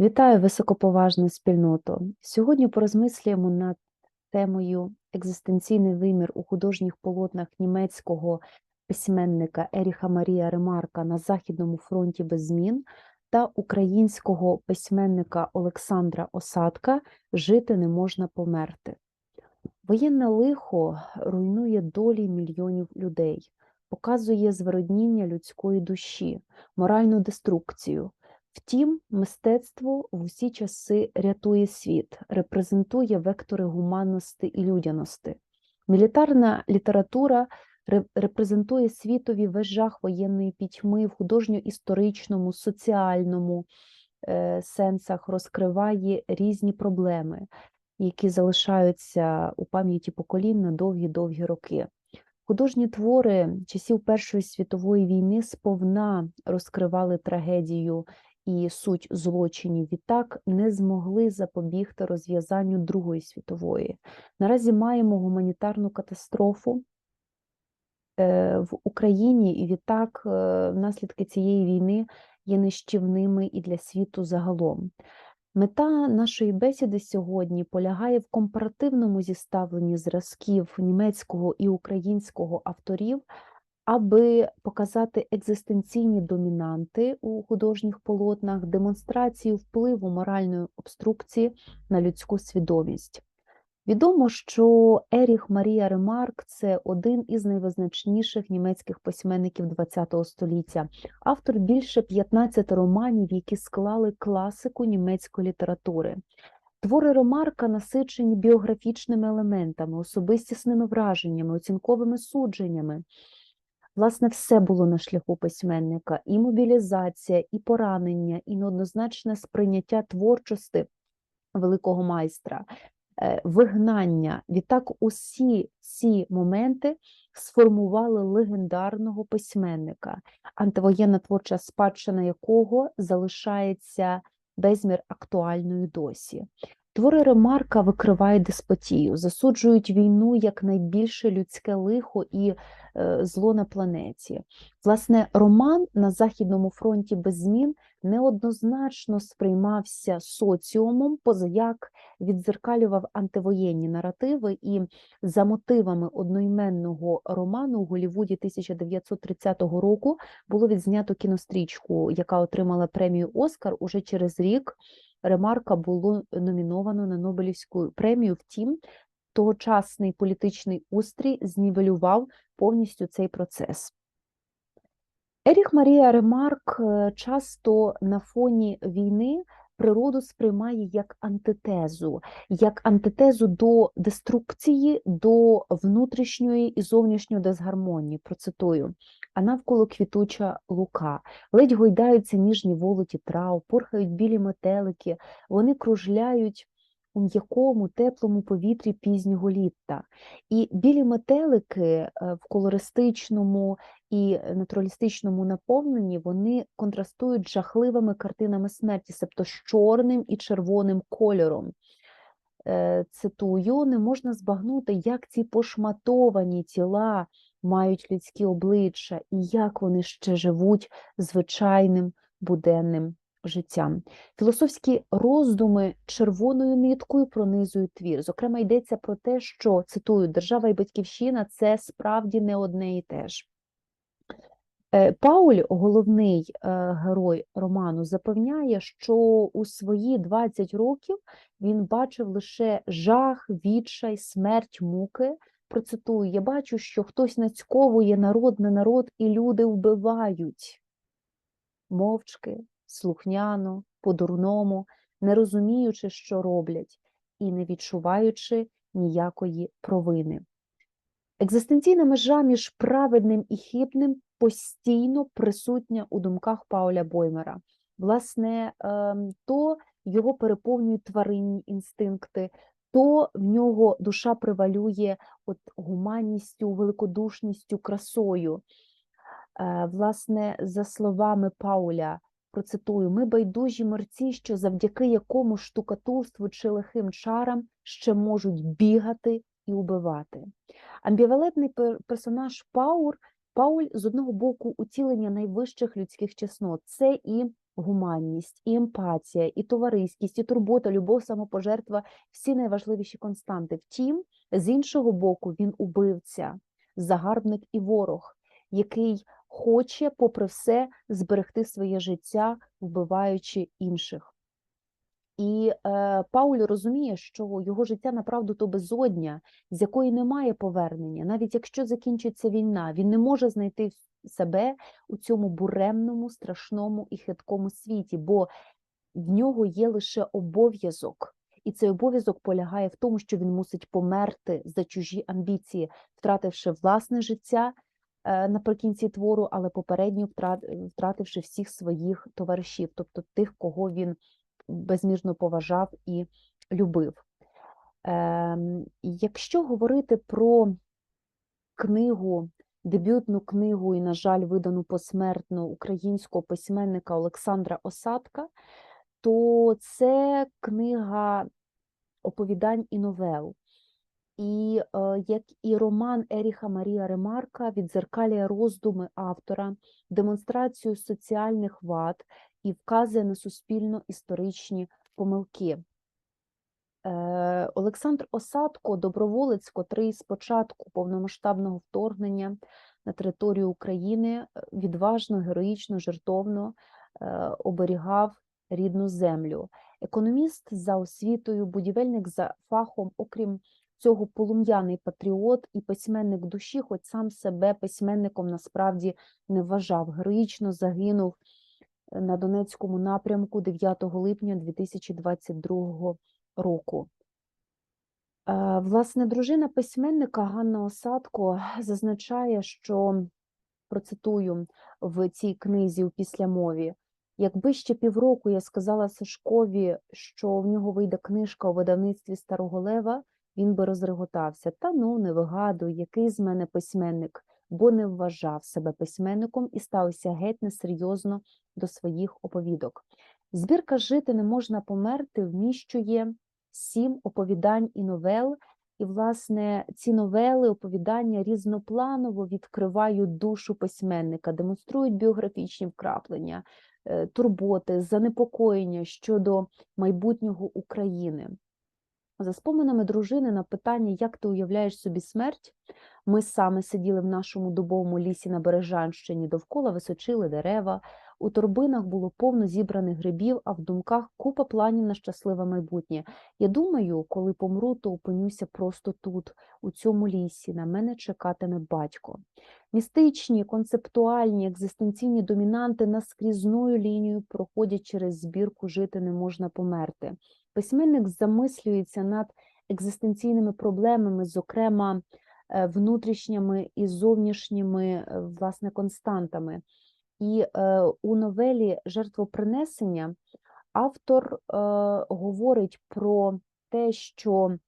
Вітаю високоповажну спільноту. Сьогодні порозмислюємо над темою екзистенційний вимір у художніх полотнах німецького письменника Еріха Марія Ремарка на Західному фронті без змін та українського письменника Олександра Осадка Жити не можна померти. Воєнне лихо руйнує долі мільйонів людей, показує зверодніння людської душі, моральну деструкцію. Втім, мистецтво в усі часи рятує світ, репрезентує вектори гуманності і людяності. Мілітарна література репрезентує світові весь жах воєнної пітьми в художньо-історичному, соціальному е, сенсах, розкриває різні проблеми, які залишаються у пам'яті поколінь на довгі-довгі роки. Художні твори часів Першої світової війни сповна розкривали трагедію і суть злочинів, відтак не змогли запобігти розв'язанню Другої світової. Наразі маємо гуманітарну катастрофу е, в Україні, і відтак е, наслідки цієї війни є нищівними і для світу загалом. Мета нашої бесіди сьогодні полягає в компаративному зіставленні зразків німецького і українського авторів, аби показати екзистенційні домінанти у художніх полотнах, демонстрацію впливу моральної обструкції на людську свідомість. Відомо, що Еріх Марія Ремарк це один із найвизначніших німецьких письменників ХХ століття, автор більше 15 романів, які склали класику німецької літератури. Твори Ремарка насичені біографічними елементами, особистісними враженнями, оцінковими судженнями. Власне, все було на шляху письменника: і мобілізація, і поранення, і неоднозначне сприйняття творчості великого майстра, е, вигнання. Відтак, усі ці моменти сформували легендарного письменника, антивоєнна творча спадщина якого залишається безмір актуальною досі. Твори Ремарка викривають деспотію, засуджують війну як найбільше людське лихо і е, зло на планеті. Власне, роман на Західному фронті без змін неоднозначно сприймався соціумом, позаяк відзеркалював антивоєнні наративи, і за мотивами одноіменного роману у Голлівуді 1930 року було відзнято кінострічку, яка отримала премію Оскар уже через рік. Ремарка було номіновано на Нобелівську премію. Втім, тогочасний політичний устрій знівелював повністю цей процес. Еріх Марія Ремарк е, часто на фоні війни природу сприймає як антитезу, як антитезу до деструкції, до внутрішньої і зовнішньої дисгармонії. Процитую. А навколо квітуча лука, ледь гойдаються ніжні волоті трав, порхають білі метелики, вони кружляють у м'якому, теплому повітрі пізнього літа. І білі метелики е, в колористичному і натуралістичному наповненні вони контрастують жахливими картинами смерті, себто з чорним і червоним кольором. Е, Цитую, не можна збагнути, як ці пошматовані тіла мають людські обличчя і як вони ще живуть звичайним буденним життям. Філософські роздуми червоною ниткою пронизують твір. Зокрема, йдеться про те, що цитую, держава і батьківщина це справді не одне і те ж. Е, Пауль, головний е, герой роману, запевняє, що у свої 20 років він бачив лише жах, відчай, смерть, муки. Процитую: я бачу, що хтось нацьковує народ на народ, і люди вбивають мовчки, слухняно, по-дурному, не розуміючи, що роблять, і не відчуваючи ніякої провини. Екзистенційна межа між праведним і хибним постійно присутня у думках Пауля Боймера. Власне, ем, то його переповнюють тваринні інстинкти, то в нього душа превалює от гуманністю, великодушністю, красою. Е, Власне, за словами Пауля, процитую, ми байдужі мерці, що завдяки якому штукатурству чи лихим чарам ще можуть бігати і убивати. Амбівалентний персонаж Паур, Пауль з одного боку утілення найвищих людських чеснот. Це і гуманність, і емпатія, і товариськість, і турбота, любов, самопожертва всі найважливіші константи. Втім, з іншого боку, він убивця, загарбник і ворог, який хоче, попри все, зберегти своє життя, вбиваючи інших. І е, Пауль розуміє, що його життя направду то безодня, з якої немає повернення. Навіть якщо закінчиться війна, він не може знайти себе у цьому буремному, страшному і хиткому світі, бо в нього є лише обов'язок. І цей обов'язок полягає в тому, що він мусить померти за чужі амбіції, втративши власне життя е, наприкінці твору, але попередньо втративши всіх своїх товаришів, тобто тих, кого він безмірно поважав і любив. Ем, Якщо говорити про книгу, дебютну книгу і, на жаль, видану посмертно українського письменника Олександра Осадка, то це книга оповідань і новел. І е, як і роман Еріха Марія Ремарка відзеркалює роздуми автора, демонстрацію соціальних вад і вказує на суспільно-історичні помилки. Е, Олександр Осадко, доброволець, котрий з початку повномасштабного вторгнення на територію України е, відважно, героїчно, жертовно е, оберігав рідну землю. Економіст за освітою, будівельник за фахом, окрім цього, полум'яний патріот і письменник душі, хоч сам себе письменником насправді не вважав. Героїчно загинув на Донецькому напрямку 9 липня 2022 року. Е, Власне, дружина письменника Ганна Осадко зазначає, що процитую в цій книзі у післямові. Якби ще півроку я сказала Сашкові, що в нього вийде книжка у видавництві Старого Лева, він би розреготався. Та ну, не вигадуй, який з мене письменник, бо не вважав себе письменником і ставився геть несерйозно до своїх оповідок. Збірка Жити не можна померти вміщує сім оповідань і новел, і, власне, ці новели, оповідання різнопланово відкривають душу письменника, демонструють біографічні вкраплення, е, турботи, занепокоєння щодо майбутнього України. За споминами дружини на питання, як ти уявляєш собі смерть, ми саме сиділи в нашому дубовому лісі на Бережанщині, довкола височили дерева, у торбинах було повно зібраних грибів, а в думках купа планів на щасливе майбутнє. Я думаю, коли помру, то опинюся просто тут, у цьому лісі. На мене чекатиме батько. Містичні, концептуальні, екзистенційні домінанти наскрізною лінією проходять через збірку Жити не можна померти. Письменник замислюється над екзистенційними проблемами, зокрема е, внутрішніми і зовнішніми е, власне константами. І е, у новелі Жертвопринесення автор е, говорить про те, що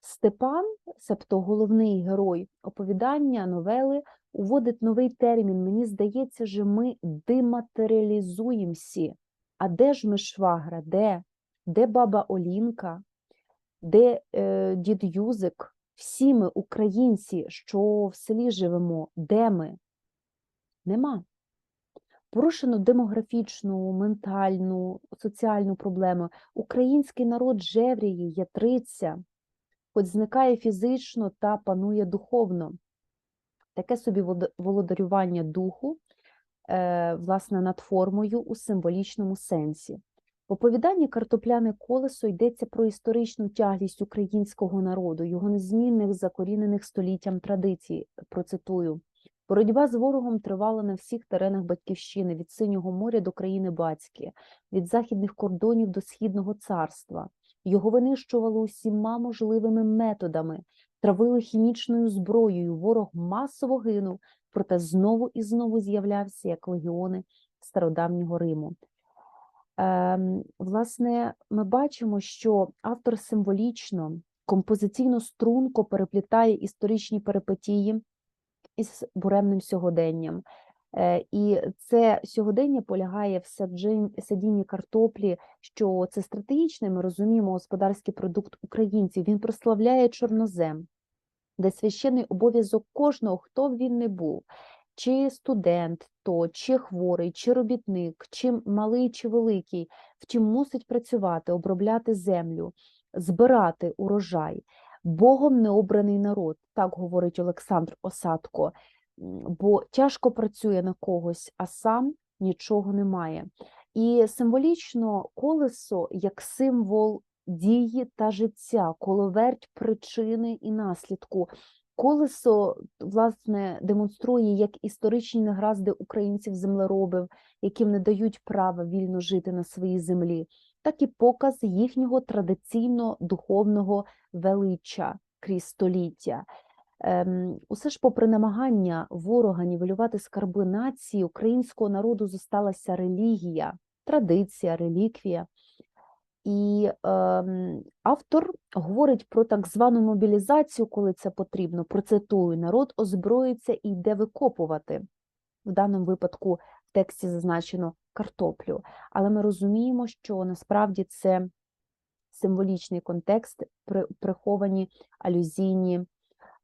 Степан, себто головний герой оповідання, новели, уводить новий термін. Мені здається, що ми дематеріалізуємося. А де ж ми швагра? Де? Де баба Олінка? Де е, дід Юзик? Всі ми, українці, що в селі живемо, де ми? Нема. Порушено демографічну, ментальну, соціальну проблему. Український народ жевріє, ятриться, хоч зникає фізично та панує духовно. Таке собі володарювання духу, е, власне, над формою у символічному сенсі. В оповіданні Картопляне колесо йдеться про історичну тяглість українського народу, його незмінних, закорінених століттям традицій. Процитую. Боротьба з ворогом тривала на всіх теренах батьківщини від синього моря до країни батьки, від західних кордонів до східного царства. Його винищували усіма можливими методами, травили хімічною зброєю. Ворог масово гинув, проте знову і знову з'являвся як легіони стародавнього Риму. Ем, власне, ми бачимо, що автор символічно, композиційно струнко переплітає історичні перипетії із буремним сьогоденням. Е, І це сьогодення полягає в садінні картоплі, що це стратегічний, ми розуміємо, господарський продукт українців. Він прославляє чорнозем, де священний обов'язок кожного, хто б він не був, чи студент, то, чи хворий, чи робітник, чи малий, чи великий, втім мусить працювати, обробляти землю, збирати урожай. Богом необраний народ, так говорить Олександр Осадко, бо тяжко працює на когось, а сам нічого не має. І символічно колесо як символ дії та життя, коловерть причини і наслідку. Колесо, власне, демонструє як історичні негаразди українців-землеробів, яким не дають права вільно жити на своїй землі, так і показ їхнього традиційно духовного величчя крізь століття. Ем, Усе ж, попри намагання ворога нівелювати скарби нації, українського народу зосталася релігія, традиція, реліквія. І ем, автор говорить про так звану мобілізацію, коли це потрібно. Процитую, народ озброїться і йде викопувати. В даному випадку в тексті зазначено картоплю. Але ми розуміємо, що насправді це символічний контекст, при- приховані алюзійні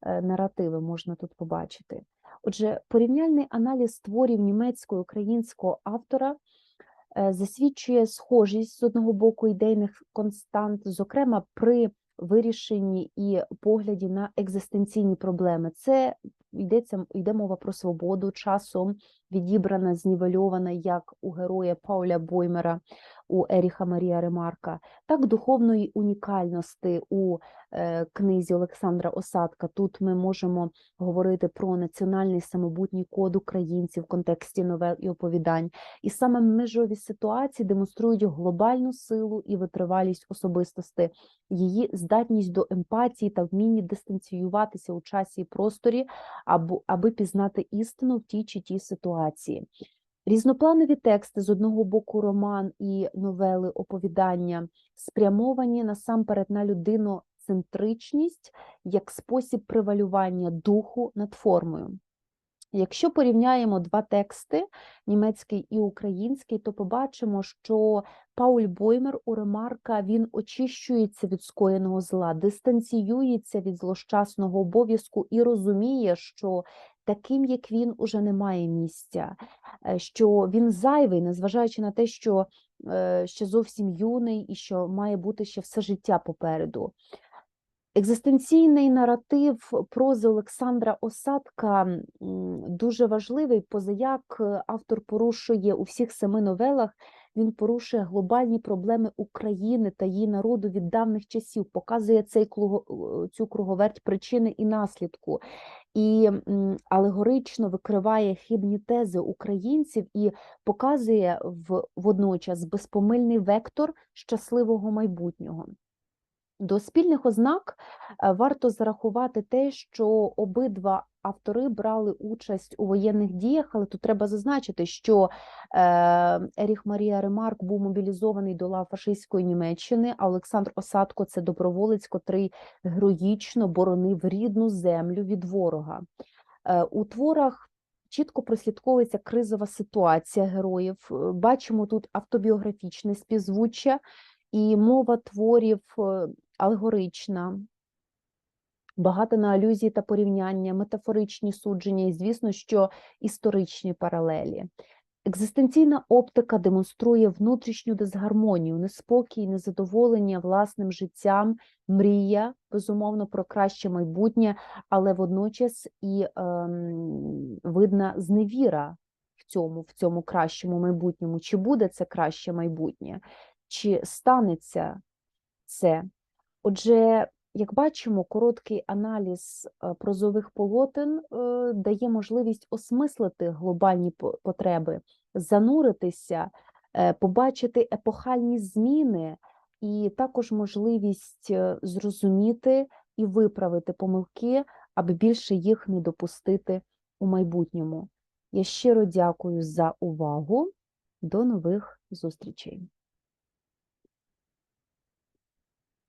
е, наративи можна тут побачити. Отже, порівняльний аналіз творів німецького українського автора е, засвідчує схожість з одного боку ідейних констант, зокрема при вирішенні і погляді на екзистенційні проблеми. Це йдеться йде мова про свободу часом, відібрана, знівельована як у героя Пауля Боймера, у Еріха Марія Ремарка, так духовної унікальності у е, книзі Олександра Осадка. Тут ми можемо говорити про національний самобутній код українців в контексті новел і оповідань. І саме межові ситуації демонструють глобальну силу і витривалість особистості, її здатність до емпатії та вміння дистанціюватися у часі і просторі, або аби пізнати істину в тій чи тій ситуації. Різнопланові тексти з одного боку роман і новели оповідання спрямовані насамперед на людиноцентричність як спосіб привалювання духу над формою. Якщо порівняємо два тексти, німецький і український, то побачимо, що Пауль Боймер у Ремарка він очищується від скоєного зла, дистанціюється від злощасного обов'язку і розуміє, що таким, як він, уже немає місця, е, що він зайвий, незважаючи на те, що е, ще зовсім юний і що має бути ще все життя попереду. Екзистенційний наратив прози Олександра Осадка дуже важливий, позаяк е, автор порушує у всіх семи новелах, він порушує глобальні проблеми України та її народу від давних часів, показує цей е, цю круговерть причини і наслідку, і алегорично викриває хибні тези українців і показує в, водночас безпомильний вектор щасливого майбутнього. До спільних ознак е, варто зарахувати те, що обидва автори брали участь у воєнних діях, але тут треба зазначити, що е, Еріх Марія Ремарк був мобілізований до лав фашистської Німеччини, а Олександр Осадко це доброволець, котрий героїчно боронив рідну землю від ворога. Е, У творах чітко прослідковується кризова ситуація героїв. Бачимо тут автобіографічне співзвуччя і мова творів алегорична, багато на алюзії та порівняння, метафоричні судження і, звісно, що історичні паралелі. Екзистенційна оптика демонструє внутрішню дисгармонію, неспокій, незадоволення власним життям, мрія, безумовно, про краще майбутнє, але водночас і ем, видна зневіра в цьому, в цьому кращому майбутньому. Чи буде це краще майбутнє, чи станеться це? Отже, як бачимо, короткий аналіз е, прозових полотен е, дає можливість осмислити глобальні потреби, зануритися, е, побачити епохальні зміни, і також можливість зрозуміти і виправити помилки, аби більше їх не допустити у майбутньому. Я щиро дякую за увагу. До нових зустрічей.